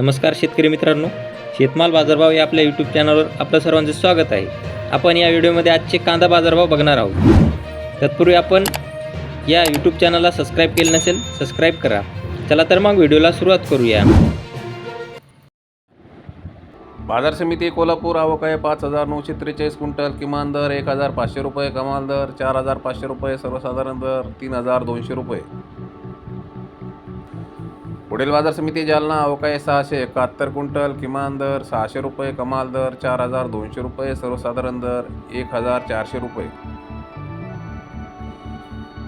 नमस्कार शेतकरी मित्रांनो शेतमाल बाजारभाव या आपल्या यूट्यूब चॅनलवर आपलं सर्वांचं स्वागत आहे. आपण या व्हिडिओमध्ये आजचे कांदा बाजारभाव बघणार आहोत. तत्पूर्वी आपण या यूट्यूब चॅनलला सबस्क्राईब केलं नसेल सबस्क्राईब करा. चला तर मग व्हिडिओला सुरुवात करूया. बाजार समिती कोल्हापूर आवक आहे पाच हजार नऊशे त्रेचाळीस क्विंटल किमान दर एक हजार पाचशे रुपये कमाल दर चार हजार पाचशे रुपये सर्वसाधारण दर तीन हजार दोनशे रुपये. पुढील बाजार समिती जालना अवकाळी सहाशे एकाहत्तर क्विंटल किमान दर सहाशे रुपये कमाल दर चार हजार दोनशे रुपये सर्वसाधारण दर एक हजार चारशे रुपये.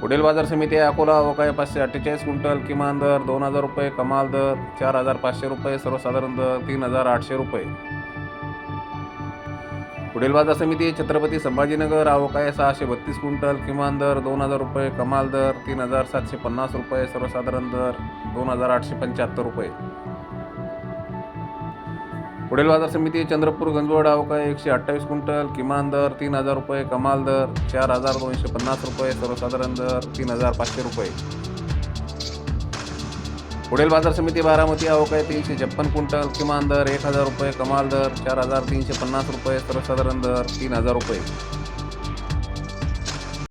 पुढील बाजार समिती अकोला अवकाळी पाचशे अठ्ठेचाळीस क्विंटल किमान दर दोन हजार रुपये कमाल दर चार हजार पाचशे रुपये सर्वसाधारण दर तीन हजार आठशे रुपये. पुढील बाजार समिती छत्रपती संभाजीनगर आवक आहे सहाशे बत्तीस क्विंटल किमान दर दोन हजार रुपये कमाल दर तीन हजार सातशे पन्नास रुपये सर्वसाधारण दर दोन हजार आठशे पंच्याहत्तर रुपये. पुढील बाजार समिती चंद्रपूर गंजवड आवक आहे एकशे अठ्ठावीस क्विंटल किमान दर तीन हजार रुपये कमाल दर चार हजार दोनशे पन्नास रुपये सर्वसाधारण दर तीन हजार पाचशे रुपये. पुढील बाजार समिती बारामती आवक आहे तीनशे छप्पन क्विंटल किमान दर एक हजार रुपये कमाल दर चार हजार तीनशे पन्नास रुपये सर्वसाधारण दर तीन हजार रुपये.